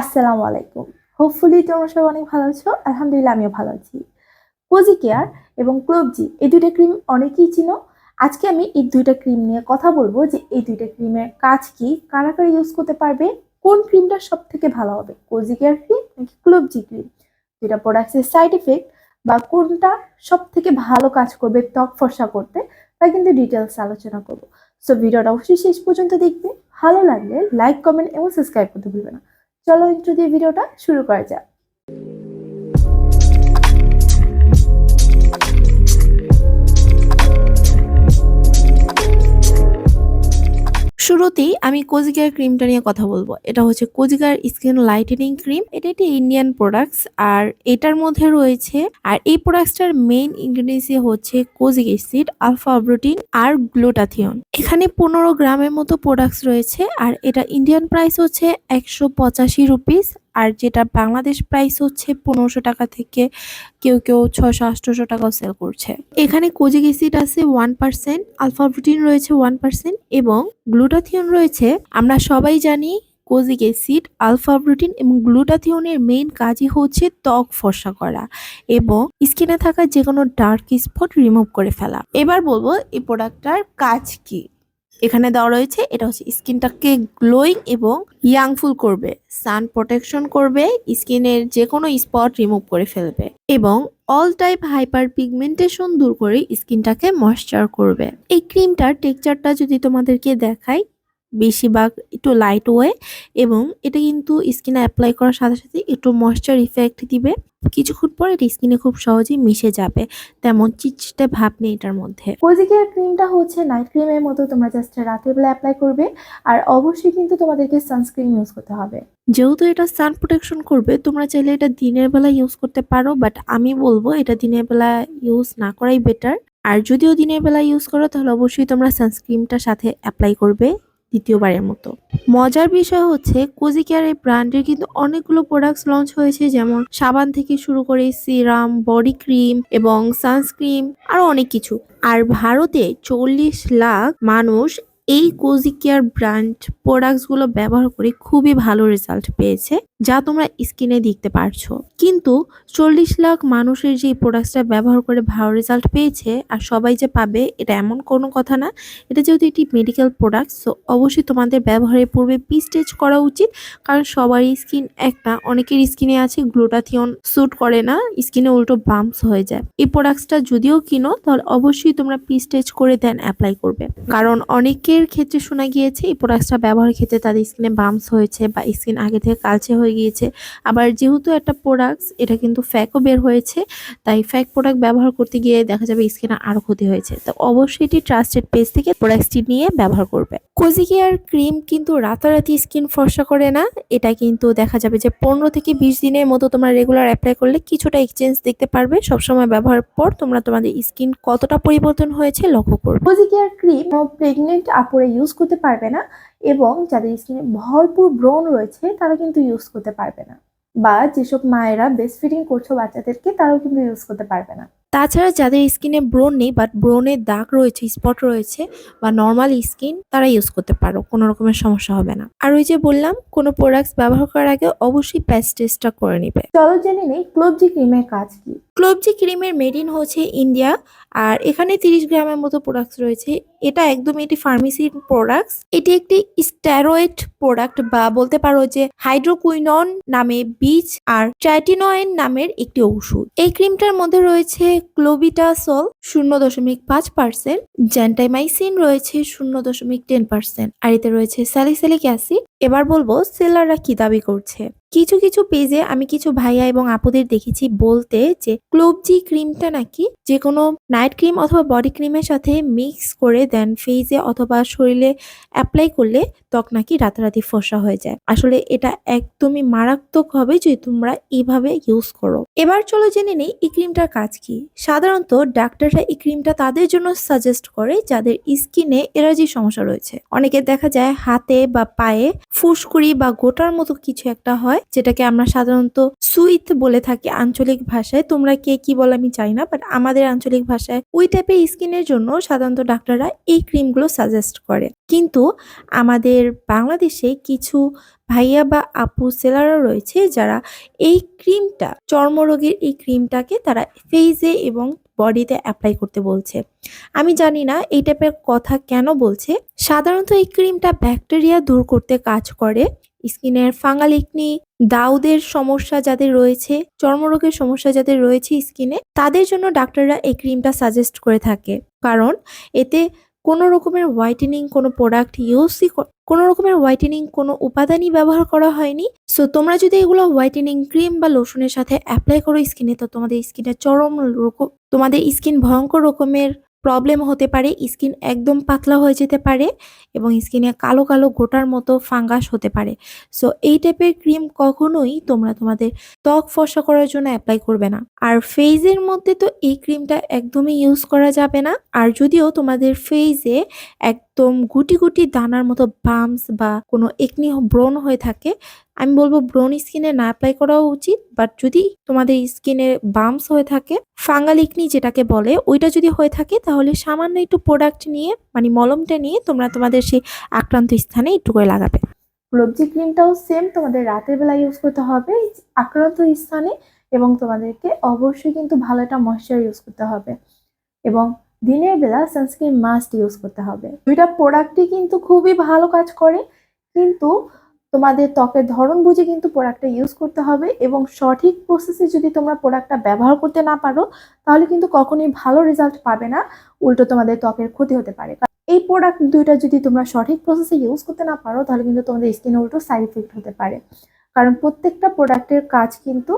আসসালামু আলাইকুম। হোপফুলি তোমরা সবাই অনেক ভালো আছো। আলহামদুলিল্লাহ আমিও ভালো আছি। কোজি কেয়ার এবং ক্লোবজি এই দুইটা ক্রিম অনেকেই চিনো। আজকে আমি এই দুইটা ক্রিম নিয়ে কথা বলব যে এই দুইটা ক্রিমের কাজ কি, কারা কারা ইউজ করতে পারবে, কোন ক্রিমটা সব থেকে ভালো হবে কোজি কেয়ার ক্রিম নাকি ক্লোবজি ক্রিম যেটা প্রোডাক্টের সাইড এফেক্ট বা কোনটা সব থেকে ভালো কাজ করবে, ত্বক ফর্সা করতে, তা কিন্তু ডিটেলস আলোচনা করব। সো ভিডিওটা অবশ্যই শেষ পর্যন্ত দেখবে। ভালো লাগলে লাইক কমেন্ট এবং সাবস্ক্রাইব করতে ভুলবে না। চলো ইন্ট্রো দিয়ে ভিডিওটা শুরু করা যাক। শুরুতেই আমি কোজিকার ক্রিমটা নিয়ে কথা বলব। এটা হচ্ছে কোজিকার স্কিন লাইটেনিং ক্রিম। এটা একটি ইন্ডিয়ান প্রোডাক্টস আর এটার মধ্যে রয়েছে আর এই প্রোডাক্টসটার মেইন ইনগ্রিডিয়েন্টস হচ্ছে কোজিক অ্যাসিড, আলফা প্রোটিন আর গ্লুটাথিয়ন। এখানে পনেরো গ্রামের মতো প্রোডাক্টস রয়েছে আর এটা ইন্ডিয়ান প্রাইস হচ্ছে একশো পঁচাশি রুপিস আর যেটা বাংলাদেশ প্রাইস হচ্ছে পনেরোশো টাকা থেকে কেউ কেউ ছশো আটশোশো টাকাও সেল করছে। এখানে কোজিক অ্যাসিড আছে ওয়ান পার্সেন্ট আলফা প্রোটিন রয়েছে ওয়ান পার্সেন্ট এবং গ্লুটাথিয়ন রয়েছে, আমরা সবাই জানি কোজিক অ্যাসিড আলফা প্রোটিন এবং গ্লুটাথিয়নের মেইন কাজই হচ্ছে ত্বক ফর্সা করা এবং স্কিনে থাকা যে কোনো ডার্ক স্পট রিমুভ করে ফেলা। এবার বলব এই প্রোডাক্টটার কাজ কি? এখানে দেওয়া রয়েছে, এটা হচ্ছে স্কিনটাকে গ্লোয়িং এবং ইয়াংফুল করবে। সান প্রোটেকশন করবে, স্কিনের যে কোনো স্পট রিমুভ করে ফেলবে এবং অল টাইপ হাইপার পিগমেন্টেশন দূর করে স্কিনটাকে ময়শ্চার করবে। এই ক্রিমটার টেক্সচারটা যদি তোমাদেরকে দেখাই বেশিরভাগ একটু লাইট ওয়ে এবং এটা কিন্তু স্কিনে অ্যাপ্লাই করার সাথে সাথে একটু ময়শ্চার ইফেক্ট দিবে। কিছুক্ষণ পর এটা স্কিনে খুব সহজেই মিশে যাবে। তেমন চিটচিটে ভাব নেই এটার মধ্যে। কোজি কেয়ার ক্রিমটা হচ্ছে নাইট ক্রিমের মতো তোমরা জাস্ট রাতের বেলা অ্যাপ্লাই করবে। আর অবশ্যই কিন্তু তোমাদেরকে সানস্ক্রিন ইউজ করতে হবে। যেহেতু এটা সান প্রোটেকশন করবে তোমরা চাইলে এটা দিনের বেলা ইউজ করতে পারো বাট আমি বলব এটা দিনের বেলা ইউজ না করাই বেটার আর যদিও দিনের বেলা ইউজ করো তাহলে অবশ্যই তোমরা সানস্ক্রিনটা সাথে অ্যাপ্লাই করবে। দ্বিতীয়বারের মতো। মজার বিষয় হচ্ছে কোজি কেয়ার এই ব্র্যান্ডের কিন্তু অনেকগুলো প্রোডাক্টস লঞ্চ হয়েছে, যেমন সাবান থেকে শুরু করে সিরাম বডি ক্রিম এবং সানস্ক্রিম আরও অনেক কিছু। আর ভারতে চল্লিশ লাখ মানুষ এই কোজি কেয়ার ব্র্যান্ড প্রোডাক্টসগুলো ব্যবহার করে খুবই ভালো রেজাল্ট পেয়েছে, যা তোমরা স্কিনে দেখতে পারছ। কিন্তু চল্লিশ লাখ মানুষের যে প্রোডাক্টসটা ব্যবহার করে ভালো রেজাল্ট পেয়েছে, আর সবাই যে পাবে, এটা এমন কোনো কথা না। এটা যেহেতু একটি মেডিকেল প্রোডাক্ট সো অবশ্যই তোমাদের ব্যবহারের পূর্বে পি স্টেজ করা উচিত, কারণ সবারই স্কিন একটা, অনেকের স্কিনে আছে গ্লুটাথিয়ন স্যুট করে না স্কিনে উল্টো বাম্পস হয়ে যায়। এই প্রোডাক্টসটা যদিও কিনো, তাহলে অবশ্যই তোমরা পি স্টেজ করে দেন অ্যাপ্লাই করবে। কারণ অনেকের ক্ষেত্রে শোনা গিয়েছে, এই প্রোডাক্টসটা ব্যবহারের ক্ষেত্রে তাদের স্কিনে বাম্পস হয়েছে বা স্কিন আগে থেকে কালচে হয়ে গিয়েছে। আবার যেহেতু একটা প্রোডাক্টস এটা কিন্তু ফ্যাকও বের হয়েছে, তাই ফ্যাক প্রোডাক্ট ব্যবহার করতে গিয়ে দেখা যাবে স্কিনে আরও ক্ষতি হয়েছে। তো অবশ্যই এটি ট্রাস্টেড পেজ থেকে প্রোডাক্টসটি নিয়ে ব্যবহার করবে। কোজি কেয়ার ক্রিম কিন্তু রাতারাতি স্কিন ফর্সা করে না। এটা কিন্তু দেখা যাবে যে পনেরো থেকে বিশ দিনের মতো তোমরা রেগুলার অ্যাপ্লাই করলে কিছুটা এক্সচেঞ্জ দেখতে পারবে। সবসময় ব্যবহার পর তোমরা তোমাদের স্কিন কতটা পরিবর্তন হয়েছে লক্ষ্য করবে। কোজি কেয়ার ক্রিম প্রেগনেন্ট আপুরে ইউজ করতে পারবে না এবং যাদের স্কিনে ভরপুর ব্রণ রয়েছে তারা কিন্তু ইউজ করতে পারবে না। বা যেসব মায়েরা বেস্ট ফিডিং করছ বাচ্চাদেরকে তারাও কিন্তু ইউজ করতে পারবে না। তাছাড়া যাদের স্কিনে ব্রণ নেই বাট ব্রণের দাগ রয়েছে স্পট রয়েছে বা নর্মাল স্কিন তারা ইউজ করতে পারো কোনো রকমের সমস্যা হবে না। আর ওই যে বললাম কোনো প্রোডাক্টস ব্যবহার করার আগে অবশ্যই প্যাচ টেস্টটা করে নিবে। চলো জেনে নেই ক্লোবজি ক্রিমের কাজ কি? ক্লোবজি ক্রিমের মেড ইন হচ্ছে ইন্ডিয়া, আর এখানে তিরিশ গ্রামের মতো প্রোডাক্টস রয়েছে। এটা একদমই একটি ফার্মেসির প্রোডাক্টস এটি একটি স্টেরয়েড প্রোডাক্ট বা বলতে পারো যে হাইড্রোকুইনন নামে বীজ আর ট্রাইটিনয়েন নামের একটি ঔষধ। এই ক্রিমটার মধ্যে রয়েছে ক্লোবিটাসল শূন্য দশমিক পাঁচ পার্সেন্ট জ্যান্টাইমাইসিন রয়েছে শূন্য দশমিক টেন পার্সেন্ট আর এতে রয়েছে স্যালিসিলিক অ্যাসিড এবার বলব, সেলাররা কি দাবি করছে? কিছু কিছু পেজে আমি কিছু ভাইয়া এবং আপুদের দেখেছি বলতে যে ক্লোবজি ক্রিমটা নাকি যে কোনো নাইট ক্রিম অথবা বডি ক্রিমের সাথে মিক্স করে দেন ফেসে অথবা শরীরে অ্যাপ্লাই করলে ত্বক নাকি রাতারাতি ফসা হয়ে যায়। আসলে এটা একদমই মারাত্মক হবে যদি তোমরা এইভাবে ইউজ করো। এবার চলো জেনে নেই, এই ক্রিমটার কাজ কি? সাধারণত ডাক্তাররা এই ক্রিমটা তাদের জন্য সাজেস্ট করে যাদের স্কিনে এলার্জির সমস্যা রয়েছে। অনেকের দেখা যায় হাতে বা পায়ে ফুসকুড়ি বা গোটার মতো কিছু একটা হয়, যেটাকে আমরা সাধারণত সুইট বলে থাকি আঞ্চলিক ভাষায়। তোমরা কে কি বল আমি চাই না বাট আমাদের আঞ্চলিক ভাষায় ওই টাইপের স্কিনের জন্য সাধারণত ডাক্তাররা এই ক্রিমগুলো সাজেস্ট করে। কিন্তু আমাদের বাংলাদেশে কিছু ভাইয়া বা আপু সেলাররা রয়েছে, যারা এই ক্রিমটা চর্মরোগের এই ক্রিমটাকে তারা ফেসে এবং বডিতে অ্যাপ্লাই করতে বলছে। আমি জানি না এই টাইপের কথা কেন বলছে। সাধারণত এই ক্রিমটা ব্যাকটেরিয়া দূর করতে কাজ করে। স্কিনের ফাঙ্গাল একনি দাউদের সমস্যা যাদের রয়েছে, চর্মরোগের সমস্যা যাদের রয়েছে স্কিনে, তাদের জন্য ডাক্তাররা এই ক্রিমটা সাজেস্ট করে থাকে। কারণ এতে কোনো রকমের হোয়াইটেনিং কোনো প্রোডাক্ট ইউজই কোনো রকমের হোয়াইটেনিং কোনো উপাদানই ব্যবহার করা হয়নি। সো তোমরা যদি এগুলো হোয়াইটেনিং ক্রিম বা লোশনের সাথে অ্যাপ্লাই করো স্কিনে তো তোমাদের স্কিনে চরম তোমাদের স্কিন ভয়ঙ্কর রকমের প্রবলেম হতে পারে স্কিন একদম পাতলা হয়ে যেতে পারে এবং স্কিনে কালো কালো গোটার মতো ফাঙ্গাস হতে পারে। সো এই টাইপের ক্রিম কখনোই তোমরা তোমাদের ত্বক ফর্সা করার জন্য অ্যাপ্লাই করবে না। আর ফেজের মধ্যে তো এই ক্রিমটা একদমই ইউজ করা যাবে না। আর যদিও তোমাদের ফেজে একদম গুটি গুটি দানার মতো বামস বা কোনো একনি ব্রণ হয়ে থাকে, আমি বলব ব্রণ স্কিনে না অ্যাপ্লাই করাও উচিত বাট যদি তোমাদের স্কিনে বামস হয়ে থাকে, ফাঙ্গাল একনি যেটাকে বলে, ওইটা যদি হয়ে থাকে তাহলে সামান্য একটু প্রোডাক্ট নিয়ে মানে মলমটা নিয়ে তোমরা তোমাদের সেই আক্রান্ত স্থানে একটু করে লাগাবে। গ্লোবজি ক্রিমটাও সেম তোমাদের রাতের বেলা ইউজ করতে হবে আক্রান্ত স্থানে এবং তোমাদেরকে অবশ্যই কিন্তু ভালো একটা ময়শ্চার ইউজ করতে হবে। এবং দিনের বেলা সানস্ক্রিন মাস্ট ইউজ করতে হবে। দুইটা প্রোডাক্টই কিন্তু খুবই ভালো কাজ করে, কিন্তু তোমাদের ত্বকের ধরন বুঝে কিন্তু প্রোডাক্টটা ইউজ করতে হবে এবং সঠিক প্রসেসে যদি তোমরা প্রোডাক্টটা ব্যবহার করতে না পারো, তাহলে কিন্তু কখনোই ভালো রেজাল্ট পাবে না, উল্টো তোমাদের ত্বকের ক্ষতি হতে পারে। এই প্রোডাক্ট দুইটা যদি তোমরা সঠিক প্রসেসে ইউজ করতে না পারো, তাহলে কিন্তু তোমাদের স্কিনে উল্টো সাইড ইফেক্ট হতে পারে। কারণ প্রত্যেকটা প্রোডাক্টের কাজ কিন্তু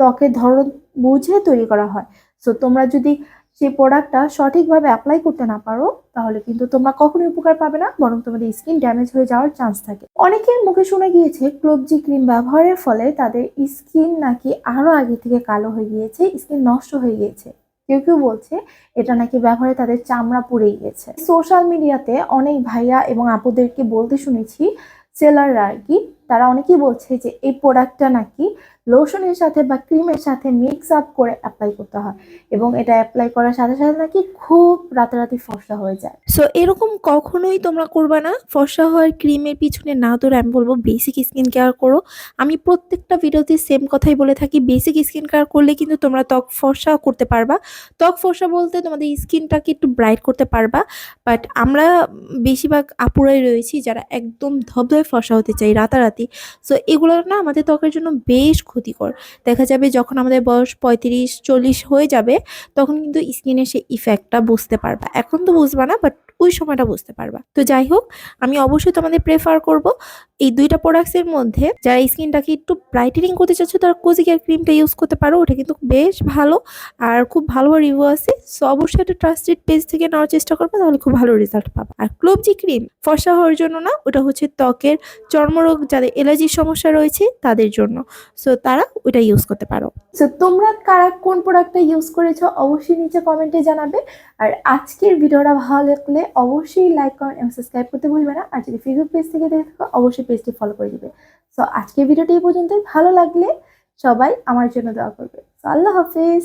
ত্বকের ধরন বুঝে তৈরি করা হয়। সো তোমরা যদি সেই প্রোডাক্টটা সঠিকভাবে অ্যাপ্লাই করতে না পারো, তাহলে কিন্তু তোমরা কখনোই উপকার পাবে না, বরং তোমাদের স্কিন ড্যামেজ হয়ে যাওয়ার চান্স থাকে। অনেকের মুখে শোনা গিয়েছে ক্লোবজি ক্রিম ব্যবহারের ফলে তাদের স্কিন নাকি আরও আগে থেকে কালো হয়ে গিয়েছে স্কিন নষ্ট হয়ে গিয়েছে। কেউ কেউ বলছে, এটা নাকি ব্যবহারে তাদের চামড়া পুড়ে গিয়েছে। সোশ্যাল মিডিয়াতে অনেক ভাইয়া এবং আপুদেরকে বলতে শুনেছি সেলাররা আর কি তারা অনেকেই বলছে যে এই প্রোডাক্টটা নাকি লোশনের সাথে বা ক্রিমের সাথে মিক্স আপ করে অ্যাপ্লাই করতে হয় এবং এটা অ্যাপ্লাই করার সাথে সাথে নাকি খুব রাতারাতি ফর্সা হয়ে যায়। সো এরকম কখনোই তোমরা করবে না। ফর্সা হওয়ার ক্রিমের পিছনে না ধরে আমি বলব বেসিক স্কিন কেয়ার করো। আমি প্রত্যেকটা ভিডিওতে সেম কথাই বলে থাকি বেসিক স্কিন কেয়ার করলে কিন্তু তোমরা ত্বক ফর্সা করতে পারবা। ত্বক ফর্সা বলতে তোমাদের স্কিনটাকে একটু ব্রাইট করতে পারবা বাট আমরা বেশিরভাগ আপুরাই রয়েছি যারা একদম ধবধবে ফর্সা হতে চাই, রাতারাতি। সো এগুলো না আমাদের ত্বকের জন্য বেশ ক্ষতিকর। দেখা যাবে যখন আমাদের বয়স পঁয়ত্রিশ, চল্লিশ হয়ে যাবে, তখন কিন্তু স্কিনের সেই ইফেক্টটা বুঝতে পারবা। এখন তো বুঝবা না বাট ওই সময়টা বুঝতে পারবা। তো যাই হোক, আমি অবশ্যই তোমাদের প্রেফার করব এই দুইটা প্রোডাক্টসের মধ্যে। যারা স্কিনটাকে একটু ব্রাইটেনিং করতে চাচ্ছ, তারা কোজিকের ক্রিমটা ইউজ করতে পারো, ওটা কিন্তু বেশ ভালো। আর খুব ভালো রিভিউ আছে। সো অবশ্যই একটা ট্রাস্টেড পেজ থেকে নেওয়ার চেষ্টা করবে, তাহলে খুব ভালো রেজাল্ট পাবা। আর ক্লোবজি ক্রিম ফর্সা হওয়ার জন্য না, ওটা হচ্ছে ত্বকের চর্মরোগ যাদের অ্যালার্জির সমস্যা রয়েছে তাদের জন্য। সো তারা ওটা ইউজ করতে পারো। সো তোমরা কারা কোন প্রোডাক্টটা ইউজ করেছ অবশ্যই নিচে কমেন্টে জানাবে। আর আজকের ভিডিওটা ভালো লাগলে অবশ্যই লাইক কমেন্ট এবং সাবস্ক্রাইব করতে ভুলবে না। আর যদি ফেসবুক পেজ থেকে দেখে থাকো, অবশ্যই পেজটি ফলো করে দিবে। সো আজকের ভিডিওটি এই পর্যন্তই। ভালো লাগলে সবাই আমার জন্য দোয়া করবে। তো আল্লাহ হাফিজ।